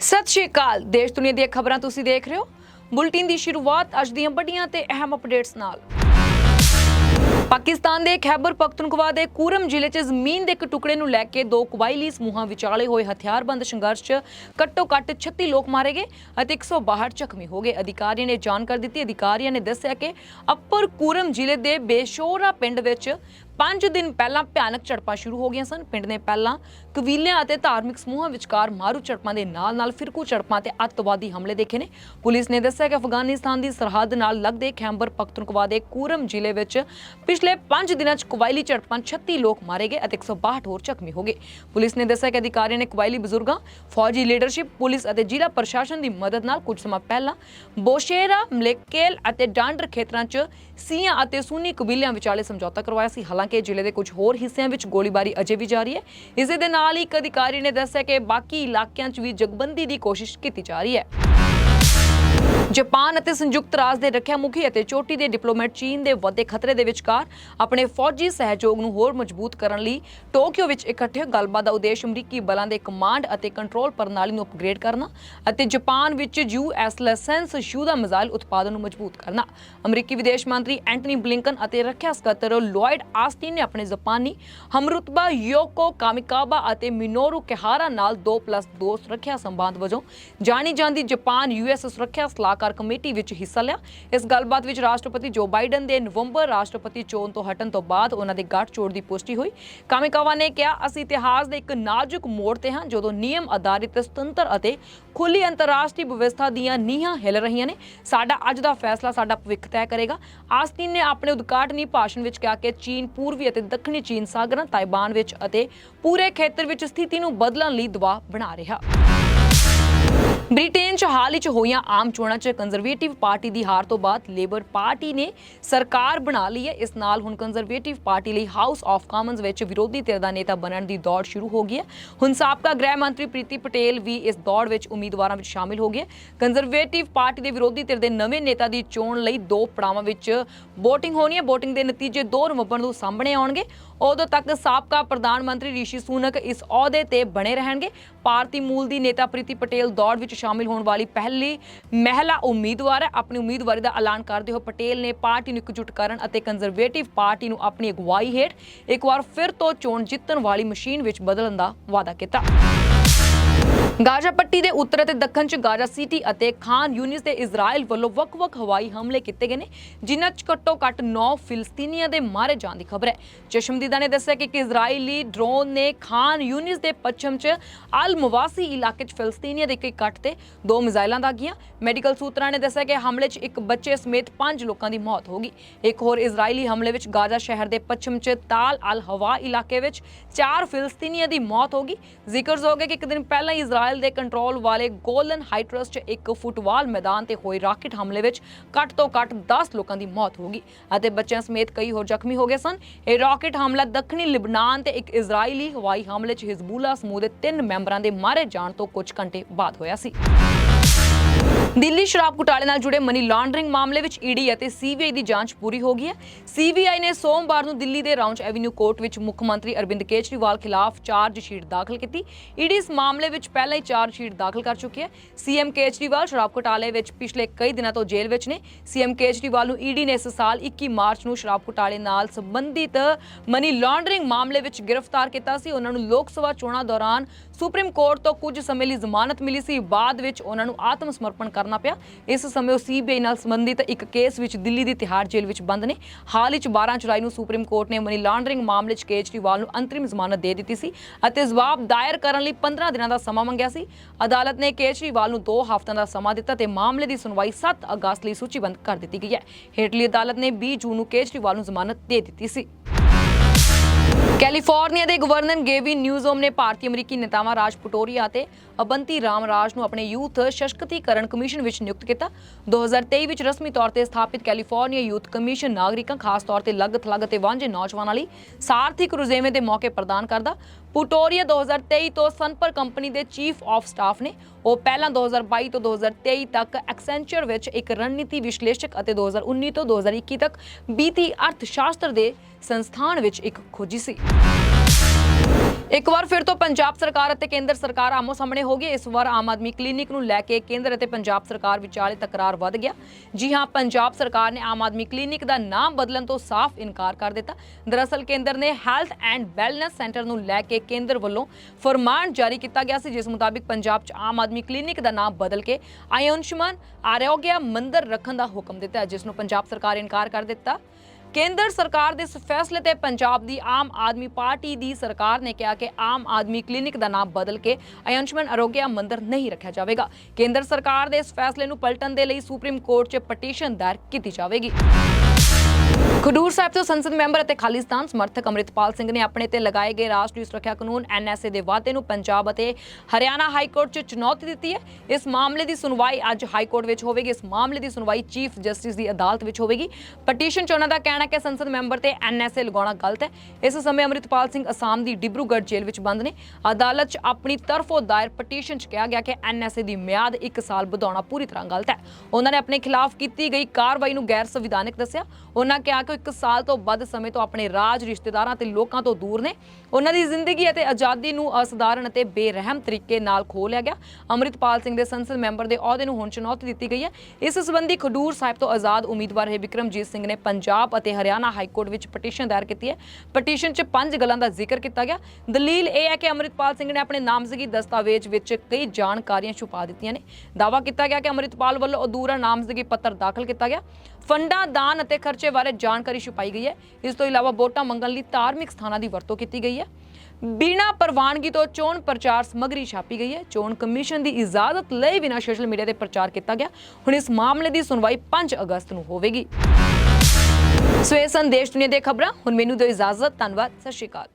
ਸਤਿ ਸ਼੍ਰੀ ਅਕਾਲ। ਦੇਸ਼ ਦੁਨੀਆ ਦੀਆਂ ਖਬਰਾਂ ਤੁਸੀਂ ਦੇਖ ਰਹੇ ਹੋ। ਬੁਲਟਿਨ ਦੀ ਸ਼ੁਰੂਆਤ ਅੱਜ ਦੀਆਂ ਵੱਡੀਆਂ ਤੇ ਅਹਿਮ ਅਪਡੇਟਸ ਨਾਲ। ਪਾਕਿਸਤਾਨ ਦੇ ਖੈਬਰ ਪਖਤੂਨਖਵਾ ਦੇ ਕੂਰਮ ਜ਼ਿਲ੍ਹੇ 'ਚ ਜ਼ਮੀਨ ਦੇ ਇੱਕ ਟੁਕੜੇ ਨੂੰ ਲੈ ਕੇ ਦੋ ਕਬਾਇਲੀ ਸਮੂਹਾਂ ਵਿਚਾਲੇ ਹੋਏ ਹਥਿਆਰਬੰਦ ਸੰਘਰਸ਼ 'ਚ ਘੱਟੋ-ਘੱਟ 36 ਲੋਕ ਮਾਰੇ ਗਏ ਅਤੇ 162 ਜ਼ਖਮੀ ਹੋ ਗਏ। ਅਧਿਕਾਰੀਆਂ ਨੇ ਜਾਣਕਾਰੀ ਦਿੱਤੀ। ਅਧਿਕਾਰੀਆਂ ਨੇ ਦੱਸਿਆ ਕਿ ਅੱਪਰ ਕੂਰਮ ਜ਼ਿਲ੍ਹੇ ਦੇ ਬੇਸ਼ੋਰਾ ਪਿੰਡ ਵਿੱਚ 5 ਦਿਨ ਪਹਿਲਾਂ ਭਿਆਨਕ ਝੜਪਾਂ ਸ਼ੁਰੂ ਹੋ ਗਈਆਂ ਸਨ। ਪਿੰਡ ਨੇ ਪਹਿਲਾਂ ਕਬੀਲਿਆਂ ਅਤੇ ਧਾਰਮਿਕ ਸਮੂਹਾਂ ਵਿਚਕਾਰ ਮਾਰੂ ਝੜਪਾਂ ਦੇ ਨਾਲ-ਨਾਲ ਫਿਰਕੂ ਝੜਪਾਂ ਤੇ ਅੱਤਵਾਦੀ ਹਮਲੇ ਦੇਖੇ ਨੇ। ਪੁਲਿਸ ਨੇ ਦੱਸਿਆ ਕਿ ਅਫਗਾਨਿਸਤਾਨ ਦੀ ਸਰਹੱਦ ਨਾਲ ਲੱਗਦੇ ਖੈਂਬਰ ਪਖਤੂਨਖਵਾ ਦੇ ਕੂਰਮ ਜ਼ਿਲ੍ਹੇ ਵਿੱਚ ਪਿਛਲੇ 5 ਦਿਨਾਂ 'ਚ ਕਬਾਇਲੀ ਝੜਪਾਂ 36 ਲੋਕ ਮਾਰੇ ਗਏ ਅਤੇ 162 ਹੋਰ ਜ਼ਖਮੀ ਹੋ ਗਏ। ਪੁਲਿਸ ਨੇ ਦੱਸਿਆ ਕਿ ਅਧਿਕਾਰੀਆਂ ਨੇ ਕਬਾਇਲੀ ਬਜ਼ੁਰਗਾਂ, ਫੌਜੀ ਲੀਡਰਸ਼ਿਪ, ਪੁਲਿਸ ਅਤੇ ਜ਼ਿਲ੍ਹਾ ਪ੍ਰਸ਼ਾਸਨ ਦੀ ਮਦਦ ਨਾਲ ਕੁਝ ਸਮਾਂ ਪਹਿਲਾਂ ਬੋਸ਼ੇਰਾ, ਮਲੇਕੇਲ ਅਤੇ ਡਾਂਡਰ ਖੇਤਰਾਂ 'ਚ ਸੀਆਂ ਅਤੇ ਸੂਨੀ ਕਬੀਲਿਆਂ ਵਿਚਾਲੇ ਸਮਝੌਤਾ ਕਰਵਾਇਆ ਸੀ। ਹਾਲਾਂਕਿ ਜ਼ਿਲ੍ਹੇ ਦੇ ਕੁਝ ਹੋਰ ਹਿੱਸਿਆਂ ਵਿੱਚ ਗੋਲੀਬਾਰੀ ਅਜੇ ਵੀ ਜਾਰੀ ਹੈ। ਇਸੇ ਦੇ ਨਾਲ ਹੀ ਇੱਕ ਅਧਿਕਾਰੀ ਨੇ ਦੱਸਿਆ ਕਿ ਬਾਕੀ ਇਲਾਕਿਆਂ 'ਚ ਵੀ ਜਗਬੰਦੀ ਦੀ ਕੋਸ਼ਿਸ਼ ਕੀਤੀ ਜਾ ਰਹੀ ਹੈ। ਜਾਪਾਨ ਅਤੇ ਸੰਯੁਕਤ ਰਾਜ ਦੇ ਰੱਖਿਆ ਮੁਖੀ ਅਤੇ ਚੋਟੀ ਦੇ ਡਿਪਲੋਮੈਟ ਚੀਨ ਦੇ ਵੱਧਦੇ ਖਤਰੇ ਦੇ ਵਿਚਕਾਰ ਆਪਣੇ ਫੌਜੀ ਸਹਿਯੋਗ ਨੂੰ ਹੋਰ ਮਜ਼ਬੂਤ ਕਰਨ ਲਈ ਟੋਕੀਓ ਵਿੱਚ ਇਕੱਠੇ ਹੋਏ ਗੱਲਬਾਤ ਦਾ ਉਦੇਸ਼ ਅਮਰੀਕੀ ਬਲਾਂ ਦੇ ਕਮਾਂਡ ਅਤੇ ਕੰਟਰੋਲ ਪ੍ਰਣਾਲੀ ਨੂੰ ਅਪਗ੍ਰੇਡ ਕਰਨਾ ਅਤੇ ਜਾਪਾਨ ਵਿੱਚ ਯੂਐਸ ਲਾਇਸੈਂਸ ਸ਼ੁਦਾ ਮਿਜ਼ਾਈਲ ਉਤਪਾਦਨ ਨੂੰ ਮਜ਼ਬੂਤ ਕਰਨਾ। ਅਮਰੀਕੀ ਵਿਦੇਸ਼ ਮੰਤਰੀ ਐਂਟਨੀ ਬਲਿੰਕਨ ਅਤੇ ਰੱਖਿਆ ਸਕੱਤਰ ਲੋਇਡ ਆਸਟਿਨ ਨੇ ਆਪਣੇ ਜਾਪਾਨੀ ਹਮਰੁਤਬਾ ਯੋਕੋ ਕਾਮਿਕਾਬਾ ਅਤੇ ਮਿਨੋਰੂ ਕਿਹਾਰਾ ਨਾਲ 2+2 ਸੁਰੱਖਿਆ ਸੰਬੰਧ ਵਜੋਂ ਜਾਣੀ ਜਾਂਦੀ ਜਾਪਾਨ ਯੂਐਸ ਸੁਰੱਖਿਆ ਸਲਾਹਕਾਰ ਕਮੇਟੀ ਵਿੱਚ ਹਿੱਸਾ ਲਿਆ। ਇਸ ਗੱਲਬਾਤ ਵਿੱਚ ਰਾਸ਼ਟਰਪਤੀ ਜੋ ਬਾਈਡਨ ਦੇ ਨਵੰਬਰ ਰਾਸ਼ਟਰਪਤੀ ਚੋਣ ਤੋਂ ਹਟਣ ਤੋਂ ਬਾਅਦ ਉਹਨਾਂ ਦੇ ਗੱਠਜੋੜ ਦੀ ਪੁਸ਼ਟੀ ਹੋਈ। ਕਾਮਿਕਾਵਾ ਨੇ ਕਿਹਾ, ਅਸੀਂ ਇਤਿਹਾਸ ਦੇ ਇੱਕ ਨਾਜ਼ੁਕ ਮੋੜ ਤੇ ਹਾਂ, ਜਦੋਂ ਨਿਯਮ ਆਧਾਰਿਤ ਸੁਤੰਤਰ ਅਤੇ ਖੁੱਲੀ ਅੰਤਰਰਾਸ਼ਟਰੀ ਵਿਵਸਥਾ ਦੀਆਂ ਨੀਹਾਂ ਹਿਲ ਰਹੀਆਂ ਨੇ, ਸਾਡਾ ਅੱਜ ਦਾ ਫੈਸਲਾ ਸਾਡਾ ਭਵਿੱਖ ਤੈਅ ਕਰੇਗਾ। ਆਸਤੀਨ ਨੇ ਆਪਣੇ ਉਦਘਾਟਨੀ ਭਾਸ਼ਣ ਵਿੱਚ ਕਿਹਾ ਕਿ ਚੀਨ ਪੂਰਬੀ ਅਤੇ ਦੱਖਣੀ ਚੀਨ ਸਾਗਰਾਂ ਤਾਇਵਾਨ ਵਿੱਚ ਅਤੇ ਪੂਰੇ ਖੇਤਰ ਵਿੱਚ ਸਥਿਤੀ ਨੂੰ ਬਦਲਣ ਲਈ ਦਬਾਅ ਬਣਾ ਰਿਹਾ। ਬ੍ਰਿਟੇਨ 'ਚ ਹਾਲ ਹੀ 'ਚ ਹੋਈਆਂ ਆਮ ਚੋਣਾਂ 'ਚ ਕੰਜ਼ਰਵੇਟਿਵ ਪਾਰਟੀ ਦੀ ਹਾਰ ਤੋਂ ਬਾਅਦ ਲੇਬਰ ਪਾਰਟੀ ਨੇ ਸਰਕਾਰ ਬਣਾ ਲਈ ਹੈ। ਇਸ ਨਾਲ ਹੁਣ ਕੰਜ਼ਰਵੇਟਿਵ ਪਾਰਟੀ ਲਈ ਹਾਊਸ ਆਫ ਕਾਮਨਸ ਵਿੱਚ ਵਿਰੋਧੀ ਧਿਰ ਦਾ ਨੇਤਾ ਬਣਨ ਦੀ ਦੌੜ ਸ਼ੁਰੂ ਹੋ ਗਈ ਹੈ। ਹੁਣ ਸਾਬਕਾ ਗ੍ਰਹਿ ਮੰਤਰੀ ਪ੍ਰੀਤੀ ਪਟੇਲ ਵੀ ਇਸ ਦੌੜ ਵਿੱਚ ਉਮੀਦਵਾਰਾਂ ਵਿੱਚ ਸ਼ਾਮਿਲ ਹੋ ਗਏ ਕੰਜ਼ਰਵੇਟਿਵ ਪਾਰਟੀ ਦੇ ਵਿਰੋਧੀ ਧਿਰ ਦੇ ਨਵੇਂ ਨੇਤਾ ਦੀ ਚੋਣ ਲਈ ਦੋ ਪੜਾਵਾਂ ਵਿੱਚ VOTING ਹੋਣੀ ਹੈ। VOTING ਦੇ ਨਤੀਜੇ 2 ਨਵੰਬਰ ਨੂੰ ਸਾਹਮਣੇ ਆਉਣਗੇ। ਉਦੋਂ ਤੱਕ ਸਾਬਕਾ ਪ੍ਰਧਾਨ ਮੰਤਰੀ ਰਿਸ਼ੀ ਸੂਨਕ ਇਸ ਅਹੁਦੇ ਤੇ ਬਣੇ ਰਹਿਣਗੇ। ਭਾਰਤੀ ਮੂਲ ਦੀ ਨੇਤਾ ਪ੍ਰੀਤੀ ਪਟੇਲ ਦੌੜ ਵਿੱਚ ਸ਼ਾਮਿਲ ਹੋਣ ਵਾਲੀ ਪਹਿਲੀ ਮਹਿਲਾ ਉਮੀਦਵਾਰ ਹੈ। ਆਪਣੀ ਉਮੀਦਵਾਰੀ ਦਾ ਐਲਾਨ ਕਰਦੇ ਹੋਏ ਪਟੇਲ ਨੇ ਪਾਰਟੀ ਨੂੰ ਇਕਜੁੱਟ ਕਰਨ ਅਤੇ ਕੰਜ਼ਰਵੇਟਿਵ ਪਾਰਟੀ ਨੂੰ ਆਪਣੀ ਅਗਵਾਈ ਹੇਠ ਇੱਕ ਵਾਰ ਫਿਰ ਤੋਂ ਚੋਣ ਜਿੱਤਣ ਵਾਲੀ ਮਸ਼ੀਨ ਵਿੱਚ ਬਦਲਣ ਦਾ ਵਾਅਦਾ ਕੀਤਾ। ਗਾਜ਼ਾ ਪੱਟੀ ਦੇ ਉੱਤਰ ਅਤੇ ਦੱਖਣ ਚ ਗਾਜ਼ਾ ਸਿਟੀ ਅਤੇ ਖਾਨ ਯੂਨਿਸ ਦੇ ਇਜ਼ਰਾਈਲ ਵੱਲੋਂ ਵੱਖ-ਵੱਖ ਹਵਾਈ ਹਮਲੇ ਕੀਤੇ ਗਏ ਨੇ, ਜਿਨ੍ਹਾਂ ਚ ਘੱਟੋ-ਘੱਟ 9 ਫਿਲਸਤੀਨੀਆਂ ਦੇ ਮਾਰੇ ਜਾਣ ਦੀ ਖਬਰ ਹੈ। ਚਸ਼ਮਦੀਦਾ ਨੇ ਦੱਸਿਆ ਕਿ ਇੱਕ ਇਜ਼ਰਾਈਲੀ ਡਰੋਨ ਨੇ ਖਾਨ ਯੂਨਿਸ ਦੇ ਪੱਛਮ ਚ ਅਲ ਮਵਾਸੀ ਇਲਾਕੇ ਚ ਫਿਲਸਤੀਨੀਆਂ ਦੇ ਇੱਕ ਇਕੱਠ ਤੇ ਦੋ ਮਿਜ਼ਾਈਲਾਂ ਦਾਗੀਆਂ। ਮੈਡੀਕਲ ਸੂਤਰਾਂ ਨੇ ਦੱਸਿਆ ਕਿ ਹਮਲੇ ਚ ਇੱਕ ਬੱਚੇ ਸਮੇਤ 5 ਲੋਕਾਂ ਦੀ ਮੌਤ ਹੋ ਗਈ। ਇੱਕ ਹੋਰ ਇਜ਼ਰਾਈਲੀ ਹਮਲੇ ਵਿੱਚ ਗਾਜ਼ਾ ਸ਼ਹਿਰ ਦੇ ਪੱਛਮ ਚ ਤਾਲ ਅਲ ਹਵਾ ਇਲਾਕੇ ਵਿੱਚ ਚਾਰ ਫਿਲਸਤੀਨੀਆਂ ਦੀ ਮੌਤ ਹੋ ਗਈ। ਜ਼ਿਕਰਯੋਗ ਹੈ ਕਿ ਇੱਕ ਦਿਨ ਪਹਿਲਾਂ ਇਜ਼ਰਾਈਲ ਇਜ਼ਰਾਈਲ ਦੇ ਕੰਟਰੋਲ ਵਾਲੇ ਗੋਲਨ ਹਾਈਟਰਸ 'ਚ ਇੱਕ ਫੁੱਟਬਾਲ ਮੈਦਾਨ ਤੇ ਹੋਏ ਰਾਕਟ ਹਮਲੇ ਵਿੱਚ ਘੱਟ ਤੋਂ ਘੱਟ 10 ਲੋਕਾਂ ਦੀ ਮੌਤ ਹੋ ਗਈ ਅਤੇ ਬੱਚਿਆਂ ਸਮੇਤ ਕਈ ਹੋਰ ਜ਼ਖਮੀ ਹੋ ਗਏ ਸਨ। ਇਹ ਰਾਕਟ ਹਮਲਾ ਦੱਖਣੀ ਲਿਬਨਾਨ ਤੇ ਇੱਕ ਇਜ਼ਰਾਈਲੀ ਹਵਾਈ ਹਮਲੇ 'ਚ ਹਿਜ਼ਬੁੱਲਾ ਸਮੂਹ ਦੇ ਤਿੰਨ ਮੈਂਬਰਾਂ ਦੇ ਮਾਰੇ ਜਾਣ ਤੋਂ ਕੁਝ ਘੰਟੇ ਬਾਅਦ ਹੋਇਆ ਸੀ। ਦਿੱਲੀ ਸ਼ਰਾਬ ਘੁਟਾਲੇ ਨਾਲ ਜੁੜੇ ਮਨੀ ਲਾਂਡਰਿੰਗ ਮਾਮਲੇ ਵਿੱਚ ਈਡੀ ਅਤੇ ਸੀਬੀਆਈ ਦੀ ਜਾਂਚ ਪੂਰੀ ਹੋ ਗਈ ਹੈ। ਸੀਬੀਆਈ ਨੇ ਸੋਮਵਾਰ ਨੂੰ ਦਿੱਲੀ ਦੇ ਰਾਉਂਚ ਐਵਨਿਊ ਕੋਰਟ ਵਿੱਚ ਮੁੱਖ ਮੰਤਰੀ ਅਰਵਿੰਦ ਕੇਜਰੀਵਾਲ ਖਿਲਾਫ ਚਾਰਜ ਸ਼ੀਟ ਦਾਖਲ ਕੀਤੀ। ਈਡੀ ਇਸ ਮਾਮਲੇ ਵਿੱਚ ਪਹਿਲਾਂ ਹੀ ਚਾਰਜ ਸ਼ੀਟ ਦਾਖਲ ਕਰ ਚੁੱਕੀ ਹੈ। ਸੀਐਮ ਕੇਜਰੀਵਾਲ ਸ਼ਰਾਬ ਘੁਟਾਲੇ ਵਿੱਚ ਪਿਛਲੇ ਕਈ ਦਿਨਾਂ ਤੋਂ ਜੇਲ੍ਹ ਵਿੱਚ ਨੇ। ਸੀਐਮ ਕੇਜਰੀਵਾਲ ਨੂੰ ਈਡੀ ਨੇ ਇਸ ਸਾਲ 21 ਮਾਰਚ ਨੂੰ ਸ਼ਰਾਬ ਘੁਟਾਲੇ ਨਾਲ ਸੰਬੰਧਿਤ ਮਨੀ ਲਾਂਡਰਿੰਗ ਮਾਮਲੇ ਵਿੱਚ ਗ੍ਰਿਫਤਾਰ ਕੀਤਾ ਸੀ। ਉਹਨਾਂ ਨੂੰ ਲੋਕ ਸਭਾ ਚੋਣਾਂ ਦੌਰਾਨ ਸੁਪਰੀਮ ਕੋਰਟ ਤੋਂ ਕੁਝ ਸਮੇਂ ਲਈ ਜ਼ਮਾਨਤ ਮਿਲੀ ਸੀ। ਬਾਅਦ ਵਿੱਚ ਉਹਨਾਂ ਨੂੰ ਆਤਮ ਸਮਰਪਣ ਕਰਨਾ ਪਿਆ। ਇਸ ਸਮੇਂ ਉਹ ਸੀਬੀਆਈ ਨਾਲ ਸੰਬੰਧਿਤ ਇੱਕ ਕੇਸ ਵਿੱਚ ਦਿੱਲੀ ਦੀ ਤਿਹਾੜ ਜੇਲ੍ਹ ਵਿੱਚ ਬੰਦ ਨੇ। ਹਾਲ ਹੀ 12 ਜੁਲਾਈ ਨੂੰ ਸੁਪਰੀਮ ਕੋਰਟ ਨੇ ਮਨੀ ਲਾਂਡਰਿੰਗ ਮਾਮਲੇ 'ਚ ਕੇਜਰੀਵਾਲ ਨੂੰ ਅੰਤਰਿਮ ਜ਼ਮਾਨਤ ਦੇ ਦਿੱਤੀ ਸੀ ਅਤੇ ਜਵਾਬ ਦਾਇਰ ਕਰਨ ਲਈ 15 ਦਿਨਾਂ ਦਾ ਸਮਾਂ ਮੰਗਿਆ ਸੀ। ਅਦਾਲਤ ਨੇ ਕੇਜਰੀਵਾਲ ਨੂੰ 2 ਹਫ਼ਤਿਆਂ ਦਾ ਸਮਾਂ ਦਿੱਤਾ ਤੇ ਮਾਮਲੇ ਦੀ ਸੁਣਵਾਈ 7 ਅਗਸਤ ਲਈ ਸੂਚੀਬੱਧ ਕਰ ਦਿੱਤੀ ਗਈ ਹੈ। ਹੇਠਲੀ ਅਦਾਲਤ ਨੇ 20 ਜੂਨ ਨੂੰ ਕੇਜਰੀਵਾਲ ਨੂੰ ਜ਼ਮਾਨਤ ਦੇ ਦਿੱਤੀ ਸੀ। ਕੈਲੀਫੋਰਨੀਆ ਦੇ ਗਵਰਨਰ ਗੇਵੀ ਨਿਊਜ਼ੋਮ ਨੇ ਭਾਰਤੀ ਅਮਰੀਕੀ ਨੇਤਾਵਾਂ ਰਾਜ ਪਟੋਰੀਆ ਅਤੇ ਅਬੰਤੀ ਰਾਮਰਾਜ ਨੂੰ ਆਪਣੇ ਯੂਥ ਸਸ਼ਕਤੀਕਰਨ ਕਮਿਸ਼ਨ ਵਿੱਚ ਨਿਯੁਕਤ ਕੀਤਾ। 2023 ਵਿੱਚ ਰਸਮੀ ਤੌਰ ਤੇ ਸਥਾਪਿਤ ਕੈਲੀਫੋਰਨੀਆ ਯੂਥ ਕਮਿਸ਼ਨ ਨਾਗਰਿਕਾਂ, ਖਾਸ ਤੌਰ ਤੇ ਲੱਗ ਥਲੱਗ ਅਤੇ ਵਾਂਝੇ ਨੌਜਵਾਨਾਂ ਲਈ ਸਾਰਥਿਕ ਰੁਝੇਵੇਂ ਦੇ ਮੌਕੇ ਪ੍ਰਦਾਨ ਕਰਦਾ। ਪੁਟੋਰੀਆ 2023 ਤੋਂ ਸਨਪਰ ਕੰਪਨੀ ਦੇ ਚੀਫ ਆਫ ਸਟਾਫ ਨੇ। ਉਹ ਪਹਿਲਾਂ 2022 ਤੋਂ 2023 ਤੱਕ ਐਕਸੈਂਚਰ ਵਿੱਚ ਇੱਕ ਰਣਨੀਤੀ ਵਿਸ਼ਲੇਸ਼ਕ ਅਤੇ 2019 ਤੋਂ 2021 ਤੱਕ ਬੀਤੀ ਅਰਥ ਸ਼ਾਸਤਰ ਦੇ ਸੰਸਥਾਨ ਵਿੱਚ ਇੱਕ ਖੋਜੀ ਸੀ। ਇੱਕ ਵਾਰ ਫਿਰ ਤੋਂ ਪੰਜਾਬ ਸਰਕਾਰ ਅਤੇ ਕੇਂਦਰ ਸਰਕਾਰ ਆਮੋ ਸਾਹਮਣੇ ਹੋ ਗਈ। ਇਸ ਵਾਰ ਆਮ ਆਦਮੀ ਕਲੀਨਿਕ ਨੂੰ ਲੈ ਕੇ ਕੇਂਦਰ ਅਤੇ ਪੰਜਾਬ ਸਰਕਾਰ ਵਿਚਾਲੇ ਤਕਰਾਰ ਵੱਧ ਗਿਆ। ਜੀ ਹਾਂ, ਪੰਜਾਬ ਸਰਕਾਰ ਨੇ ਆਮ ਆਦਮੀ ਕਲੀਨਿਕ ਦਾ ਨਾਮ ਬਦਲਣ ਤੋਂ ਸਾਫ਼ ਇਨਕਾਰ ਕਰ ਦਿੱਤਾ। ਦਰਅਸਲ ਕੇਂਦਰ ਨੇ ਹੈਲਥ ਐਂਡ ਵੈਲਨੈਸ ਸੈਂਟਰ ਨੂੰ ਲੈ ਕੇ ਕੇਂਦਰ ਵੱਲੋਂ ਫਰਮਾਨ ਜਾਰੀ ਕੀਤਾ ਗਿਆ ਸੀ, ਜਿਸ ਮੁਤਾਬਿਕ ਪੰਜਾਬ 'ਚ ਆਮ ਆਦਮੀ ਕਲੀਨਿਕ ਦਾ ਨਾਮ ਬਦਲ ਕੇ ਆਯੁਸ਼ਮਾਨ ਆਰੋਗਿਆ ਮੰਦਰ ਰੱਖਣ ਦਾ ਹੁਕਮ ਦਿੱਤਾ, ਜਿਸ ਨੂੰ ਪੰਜਾਬ ਸਰਕਾਰ ਇਨਕਾਰ ਕਰ ਦਿੱਤਾ। ਕੇਂਦਰ ਸਰਕਾਰ ਦੇ ਇਸ ਫੈਸਲੇ ਤੇ ਪੰਜਾਬ ਦੀ ਆਮ ਆਦਮੀ ਪਾਰਟੀ ਦੀ ਸਰਕਾਰ ਨੇ ਕਿਹਾ ਕਿ ਆਮ ਆਦਮੀ ਕਲੀਨਿਕ ਦਾ ਨਾਮ ਬਦਲ ਕੇ ਆਯੁਸ਼ਮਾਨ ਅਰੋਗਿਆ ਮੰਦਰ ਨਹੀਂ ਰੱਖਿਆ ਜਾਵੇਗਾ। ਕੇਂਦਰ ਸਰਕਾਰ ਦੇ ਇਸ ਫੈਸਲੇ ਨੂੰ ਪਲਟਣ ਦੇ ਲਈ ਸੁਪਰੀਮ ਕੋਰਟ 'ਚ ਪਟੀਸ਼ਨ ਦਾਇਰ ਕੀਤੀ ਜਾਵੇਗੀ। ਖਡੂਰ ਸਾਹਿਬ ਤੋਂ ਸੰਸਦ ਮੈਂਬਰ ਅਤੇ ਖਾਲਿਸਤਾਨ ਸਮਰਥਕ ਅੰਮ੍ਰਿਤਪਾਲ ਸਿੰਘ ਨੇ ਆਪਣੇ ਤੇ ਲਗਾਏ ਗਏ ਰਾਸ਼ਟਰੀ ਸੁਰੱਖਿਆ ਕਾਨੂੰਨ ਐਨਐਸਏ ਦੇ ਵਾਅਦੇ ਨੂੰ ਪੰਜਾਬ ਅਤੇ ਹਰਿਆਣਾ ਹਾਈ ਕੋਰਟ 'ਚ ਚੁਣੌਤੀ ਦਿੱਤੀ ਹੈ। ਇਸ ਮਾਮਲੇ ਦੀ ਸੁਣਵਾਈ ਅੱਜ ਹਾਈ ਕੋਰਟ ਵਿੱਚ ਹੋਵੇਗੀ। ਇਸ ਮਾਮਲੇ ਦੀ ਸੁਣਵਾਈ ਚੀਫ ਜਸਟਿਸ ਦੀ ਅਦਾਲਤ ਵਿੱਚ ਹੋਵੇਗੀ। ਪਟੀਸ਼ਨ 'ਚ ਉਹਨਾਂ ਦਾ ਕਹਿਣਾ ਕਿ ਸੰਸਦ ਮੈਂਬਰ ਤੇ ਐਨਐਸਏ ਲਗਾਉਣਾ ਗਲਤ ਹੈ। ਇਸ ਸਮੇਂ ਅੰਮ੍ਰਿਤਪਾਲ ਸਿੰਘ ਅਸਾਮ ਦੀ ਡਿਬਰੂਗੜ੍ਹ ਜੇਲ੍ਹ ਵਿੱਚ ਬੰਦ ਨੇ। ਅਦਾਲਤ 'ਚ ਆਪਣੀ ਤਰਫੋਂ ਦਾਇਰ ਪਟੀਸ਼ਨ 'ਚ ਕਿਹਾ ਗਿਆ ਕਿ ਐਨਐਸਏ ਦੀ ਮਿਆਦ 1 ਸਾਲ ਵਧਾਉਣਾ ਪੂਰੀ ਤਰ੍ਹਾਂ ਗਲਤ ਹੈ। ਉਹਨਾਂ ਨੇ ਆਪਣੇ ਖਿਲਾਫ ਕੀਤੀ ਗਈ ਕਾਰਵਾਈ ਨੂੰ ਗੈਰ ਸੰਵਿਧਾਨਕ ਦੱਸਿਆ। ਉਹਨਾਂ ਕਿਹਾ ਕਿ ਉਹ ਸਾਲ ਤੋਂ ਵੱਧ ਸਮੇਂ ਤੋਂ ਆਪਣੇ ਰਾਜ ਰਿਸ਼ਤੇਦਾਰਾਂ ਤੇ ਲੋਕਾਂ ਤੋਂ ਦੂਰ ਨੇ। ਉਹਨਾਂ ਦੀ ਜ਼ਿੰਦਗੀ ਅਤੇ ਆਜ਼ਾਦੀ ਨੂੰ ਅਸਧਾਰਨ ਅਤੇ ਬੇਰਹਿਮ ਤਰੀਕੇ ਨਾਲ ਖੋਹ ਲਿਆ ਗਿਆ। ਅੰਮ੍ਰਿਤਪਾਲ ਸਿੰਘ ਦੇ ਸੰਸਦ ਮੈਂਬਰ ਦੇ ਅਹੁਦੇ ਨੂੰ ਹੁਣ ਚੁਣੌਤੀ ਦਿੱਤੀ ਗਈ ਹੈ। ਇਸ ਸੰਬੰਧੀ ਖਡੂਰ ਸਾਹਿਬ ਤੋਂ ਆਜ਼ਾਦ ਉਮੀਦਵਾਰ ਹੈ ਵਿਕਰਮਜੀਤ ਸਿੰਘ ਨੇ ਪੰਜਾਬ ਅਤੇ ਹਰਿਆਣਾ ਹਾਈ ਕੋਰਟ ਵਿੱਚ ਪਟੀਸ਼ਨ ਦਾਇਰ ਕੀਤੀ ਹੈ। ਪਟੀਸ਼ਨ 'ਚ ਪੰਜ ਗੱਲਾਂ ਦਾ ਜ਼ਿਕਰ ਕੀਤਾ ਗਿਆ। ਦਲੀਲ ਇਹ ਹੈ ਕਿ ਅੰਮ੍ਰਿਤਪਾਲ ਸਿੰਘ ਨੇ ਆਪਣੇ ਨਾਮਜ਼ਦਗੀ ਦਸਤਾਵੇਜ਼ ਵਿੱਚ ਕਈ ਜਾਣਕਾਰੀਆਂ ਛੁਪਾ ਦਿੱਤੀਆਂ ਨੇ। ਦਾਅਵਾ ਕੀਤਾ ਗਿਆ ਕਿ ਅੰਮ੍ਰਿਤਪਾਲ ਵੱਲੋਂ ਅਧੂਰਾ ਨਾਮਜ਼ਦਗੀ ਪੱਤਰ ਦਾਖਲ ਕੀਤਾ ਗਿਆ। ਫੰਡਾਂ, ਦਾਨ ਅਤੇ ਖਰਚੇ ਬਾਰੇ ਜਾਣਕਾਰੀ ਛੁਪਾਈ ਗਈ ਹੈ। ਇਸ ਤੋਂ ਇਲਾਵਾ ਵੋਟਾਂ ਮੰਗਣ ਲਈ ਧਾਰਮਿਕ ਸਥਾਨਾਂ ਦੀ ਵਰਤੋਂ ਕੀਤੀ ਗਈ ਹੈ। ਬਿਨਾਂ ਪ੍ਰਵਾਨਗੀ ਤੋਂ ਚੋਣ ਪ੍ਰਚਾਰ ਸਮੱਗਰੀ ਛਾਪੀ ਗਈ ਹੈ। ਚੋਣ ਕਮਿਸ਼ਨ ਦੀ ਇਜਾਜ਼ਤ ਲਏ ਬਿਨਾਂ ਸੋਸ਼ਲ ਮੀਡੀਆ ਤੇ ਪ੍ਰਚਾਰ ਕੀਤਾ ਗਿਆ। ਹੁਣ ਇਸ ਮਾਮਲੇ ਦੀ ਸੁਣਵਾਈ 5 ਅਗਸਤ ਨੂੰ ਹੋਵੇਗੀ। ਸੋ ਇਹ ਸੰਦੇਸ਼ ਦੁਨੀਆ ਦੇ ਖਬਰਾਂ। ਹੁਣ ਮੈਨੂੰ ਦਿਓ ਇਜਾਜ਼ਤ। ਧੰਨਵਾਦ। ਸਤਿ ਸ਼੍ਰੀ ਅਕਾਲ।